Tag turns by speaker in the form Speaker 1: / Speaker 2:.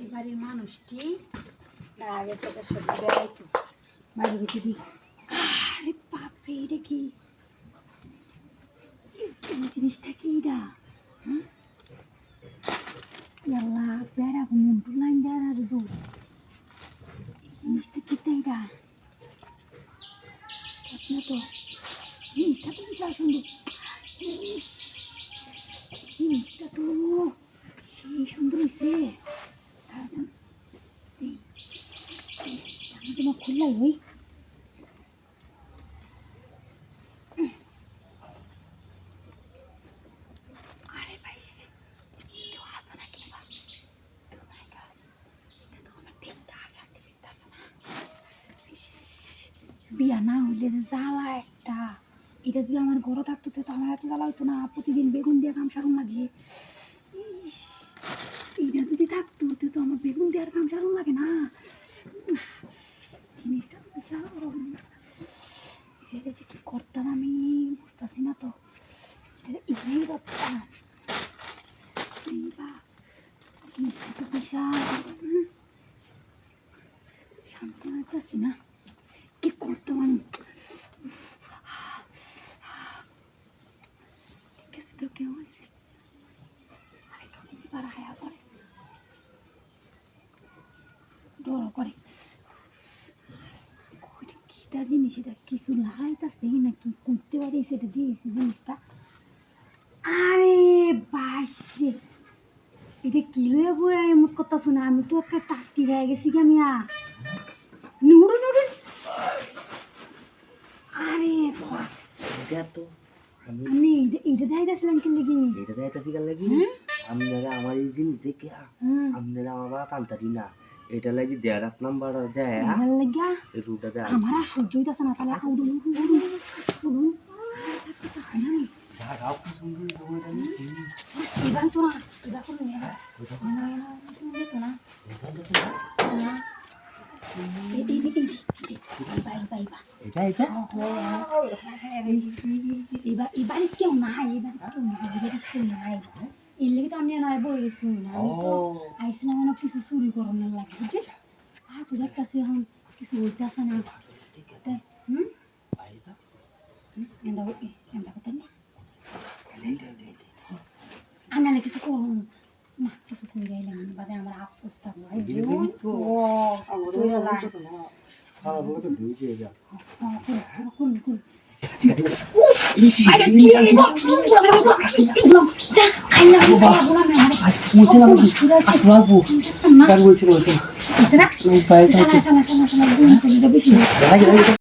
Speaker 1: এবারের মানুষটি দাঁড়া গেছে তার সাথে বেড়াইতো বাড়ি গেছে দি আরে বাপরে এটা কি এই জিনিসটা কি এটা হ্যাঁ ইয়াল্লা বেড়া মুন্টু লাইন দেওয়া আছে তো এই জিনিসটা কি তাই এটা বুঝতে পারছি না তো জিনিসটা তো বিশাল সুন্দর ইস, জিনিসটা তো সেই সুন্দর হয়েছে জামা তোমার খুললাই ওই বিয়া না হইলে জ্বালা একটা। এটা যদি আমার ঘরে থাকতো, তো আমার এত জ্বালা হতো না। প্রতিদিন বেগুন দিয়ে কাম সারুন লাগে এটা যদি থাকতো, তো আমার বেগুন দেওয়ার কাম সারুন লাগে না। জিনিসটা বিশাল বড় এটা যে কি করতাম আমি, বুঝতেছি না তো। এটা এখানেই করতাম বিশাল। শান্তি লাগতেছি না কি করতাম আমি ঠিক আছে তো কেউ আছে আরে হায়া না কি করতে পারি সেটা দিয়েছে জিনিসটা আরে বাসে এটা কি লয়ে বয়ে এমন কথা শোনা আমি তো একটা টাস্কি হয়ে গেছি আমি আ নুডু নুডু আরে
Speaker 2: আমি
Speaker 1: এটা দেখাইতেছিলাম কি লেগে
Speaker 2: এটা দেখাইতেছি কার লাগি
Speaker 1: হ্যাঁ?
Speaker 2: আপনারা আমার এই জিনিস দেখে আপনারা আমার বাবা কান্তারি না। এটা লাগি দেড় এক নাম্বার দেয়।
Speaker 1: লাগিয়া
Speaker 2: রুটা দেয়।
Speaker 1: আমার আর সহ্য হইতেছে না তাহলে উড়ুন উড়ুন উড়ুন উড়ুন। থাকতে পারছি না। আমি।
Speaker 2: যাও কি সুন্দর এটা আমি
Speaker 1: এবার তো না এবার কোনো না না না। না না। এবার এবারে কেউ নাই এবার কেউ নাই এবারে কেউ নাই এর লেগে তো আমি নয় বই গেছি না আমি তো
Speaker 2: ও
Speaker 1: আইসলাম না কিছু চুরি করানোর লাগে বুঝছিস আর তোদের কাছে এখন কিছু হইতেছে না তাই হুম
Speaker 2: বাইরে
Speaker 1: এন্ডা এন্ডা কথা নেই আনালে কিছু করুন না কিছু করে গাইলাম না বাদে আমার আফসোস থাকল এই জীবন
Speaker 2: তো আমার